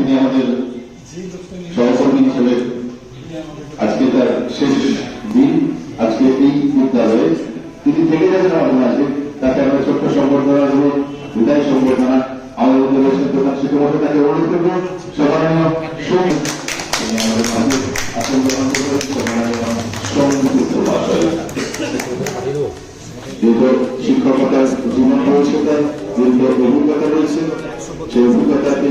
তিনি আমাদের সহকর্মী হিসেবে আজকে তার শেষ দিন, আজকে এই বিদ্যালয়ে তিনি থেকে যাবেন আমাদের মাঝে। তাকে আমরা ছোট্ট সম্বর্ধনা দেবো, বিদায় সম্বর্ধনা আমাদের রয়েছেন প্রধান শিক্ষক তাকে অনুরোধ করব। যেহেতু শিক্ষকতার জীবন রয়েছে তার, দীর্ঘ অভিজ্ঞতা রয়েছে। সেই অভিজ্ঞতাকে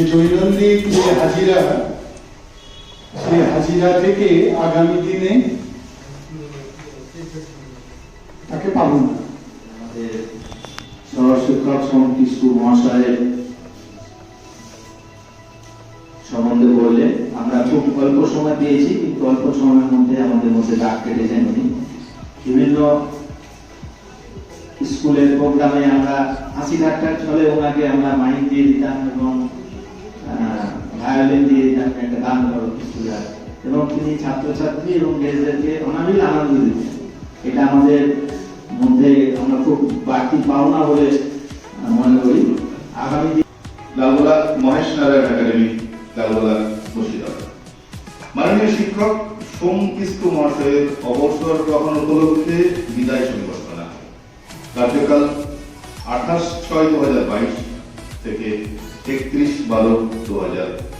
যে দৈনন্দিন যে হাজিরা সেই হাজিরা থেকে আগামী দিনে তাকে পাবো না। আমাদের সহশিক্ষক মহাশয়ের সম্বন্ধে বললে, আমরা খুব অল্প সময় পেয়েছি, কিন্তু অল্প সময়ের মধ্যে আমাদের মধ্যে ডাক কেটেছেন উনি বিভিন্ন স্কুলের প্রোগ্রামে আমরা হাসি ঠাট্টার ছলে ওনাকে আমরা মাইক দিয়ে দিতাম এবং ভায়োলিন দিয়ে দিতাম একটা গান করো স্কুলে এবং তিনি ছাত্রছাত্রী এবং দেশদেরকে অনাবিল আনন্দ দিতেন এটা আমাদের মধ্যে আমরা খুব বাড়তি পাওনা বলে মনে করি। আগামী দিনে লালগোলা মহেশ নারায়ণ একাডেমি, লালগোলা মুর্শিদাবাদ। মাননীয় শিক্ষক সোম কিস্তু মহাশয়ের অবসর গ্রহণ উপলক্ষে বিদায় সংবর্ধনা। কার্যকাল আঠাশ ছয় দু হাজার বাইশ থেকে একত্রিশ বারো দু হাজার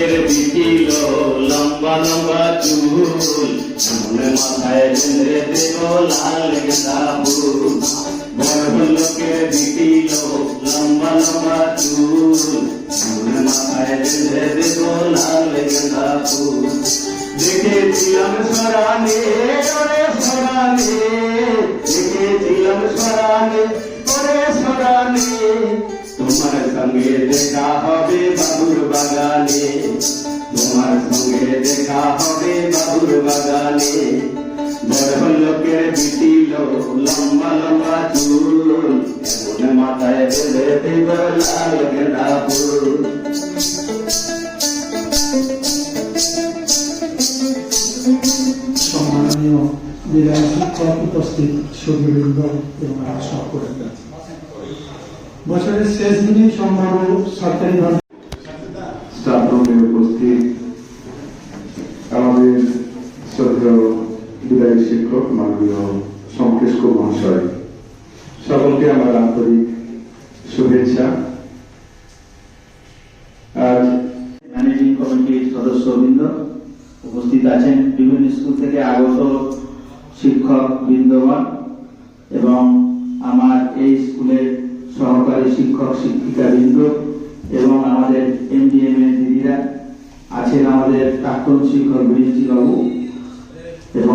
বড় লোকের লম্বা লম্বা চুল। সামনে মাথায় বেঁধে দেব লাল গেঁদা ফুল। বড় লোকের লম্বা লম্বা চুল। সামনে মাথায় বেঁধে দেব লাল গেঁদা ফুল। দেখেছিলাম সরানে, ওরে সরানে। দেখেছিলাম সরানে, ওরে সরানে। তোমার সঙ্গে দেখা হবে বাবুর বাগানে। তোমার সঙ্গে দেখা হবে বাবুর বাগানে। বড় লোকের বিটিল, লম্বা লম্বা চুল মাথায় বেঁধে দেব লাল গেঁদা ফুল। সম্মাননীয় বিদায় উপস্থিত সঙ্গীবৃন্দ এবং আমার সহকর্মীরা বছরের শেষ দিনে সম্ভাব্য সরকারিভাবে স্টাফ রুমে উপস্থিত আমাদের শ্রদ্ধেয় বিদায়ী শিক্ষক মাননীয় সংকেশ মহাশয়। সকলকে আমার আন্তরিক শুভেচ্ছা। আজ ম্যানেজিং কমিটির সদস্যবৃন্দ উপস্থিত আছেন। বিভিন্ন স্কুল থেকে আগত শিক্ষক বৃন্দগণ শিক্ষক শিক্ষিকা এবং আমাদের এমডিএম এর দিদিরা আছেন আমাদের প্রাক্তন শিক্ষক বৃষ্টি বাবু এবং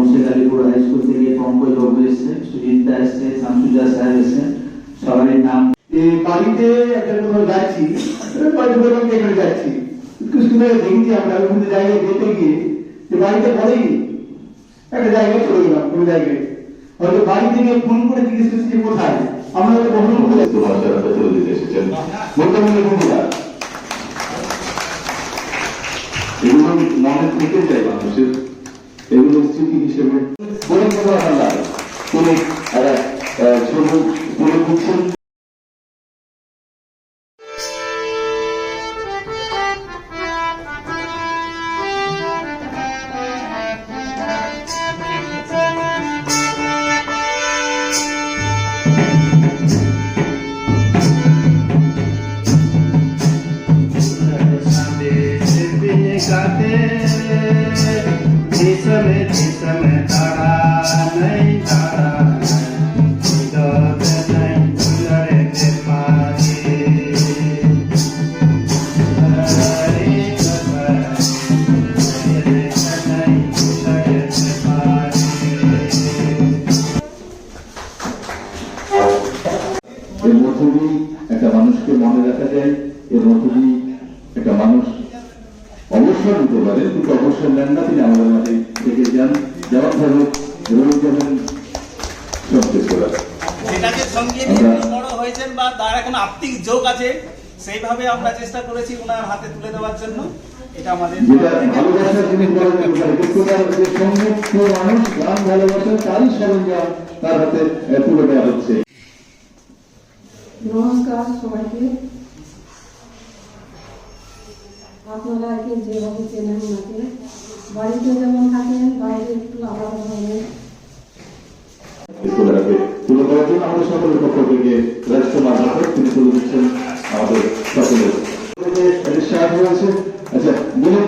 হাই স্কুল থেকে পঙ্কজ বাবু এসছেন, সুজিতা এসছে শামসুজা সাহেব এসছেন, সবারই নাম। বাড়িতে একটা কোথাও যাচ্ছি বাড়িতে যে এখানে যাচ্ছি। একটু শুনে দেখেছি আমরা বিভিন্ন জায়গায় যেতে গিয়ে, যে বাড়িতে বলেই একটা জায়গায় চলে গেলাম, কোনো জায়গায়। হয়তো বাড়ি থেকে ফোন করে জিজ্ঞেস করছি যে কোথায়? আমরা বলে তোমার যারা দিতে এসেছেন। বর্তমানে বন্ধুরা এগুলো মনে থেকে যায় মানুষের। এগুলো স্মৃতি হিসেবে। পরিকল্পনা আল্লাহ তিনি ছোট একটা মানুষকে মনে রাখা যায় এর মধ্য একটা মানুষ অবসর নিতে পারে কিন্তু অবসর নেন না তিনি আমাদের মাঝে থেকে যান যেমন ভাবে রোজ যাবেন সব করা যেটাকে সঙ্গে নিয়ে বড় হয়েছেন বা তার এখন আত্মিক যোগ আছে সেইভাবে আমরা চেষ্টা করেছি ওনার হাতে তুলে দেওয়ার জন্য। এটা আমাদের ভালোবাসার জিনিস বলা যেতে পারে কিন্তু তার যে সংগীত প্রিয় মানুষ গান ভালোবাসেন তারই সরঞ্জাম তার হাতে তুলে দেওয়া হচ্ছে। নমস্কার সবাইকে। আপনারা একে যেভাবে চেনেন ওনাকে বাড়িতে যেমন থাকেন বাইরে একটু আলাদা ধরনের আমাদের সকলের পক্ষ থেকে রাষ্ট্র মাধ্যমে তিনি তুলে দিচ্ছেন আমাদের সকলের। সাহায্য হয়েছে আচ্ছা বিনোদ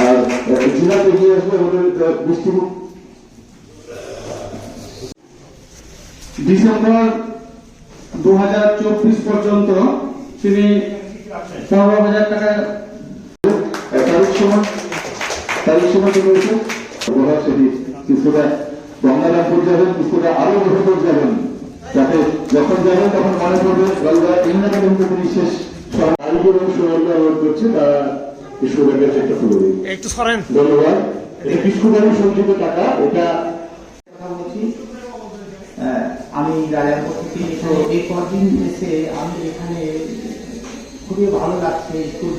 আর জিনাত এগিয়ে আসবে আমাদের আহ, ডিসেম্বর পর্যন্ত তিনি পনেরো হাজার টাকা। তারিখ সময় তারিখ সময় চলে এসে কিছুটা গঙ্গারামপুর যাবেন কিছুটা আরও গভীর যাবেন যাতে যখন যাবেন তখন মনে পড়বে গঙ্গা ইন্দ্রা কিন্তু তিনি শেষ আয়োজন এবং সুবর্ণ অনুরোধ করছে তারা বিস্কুটের কাছে একটা তুলে দিন একটু সরেন। ধন্যবাদ। এটা বিস্কুট এবং সঞ্চিত টাকা এটা কথা বলছি আহ, আমি রাজাপুর থেকে এই কদিন এসে আমি এখানে খুবই ভালো লাগছে স্কুল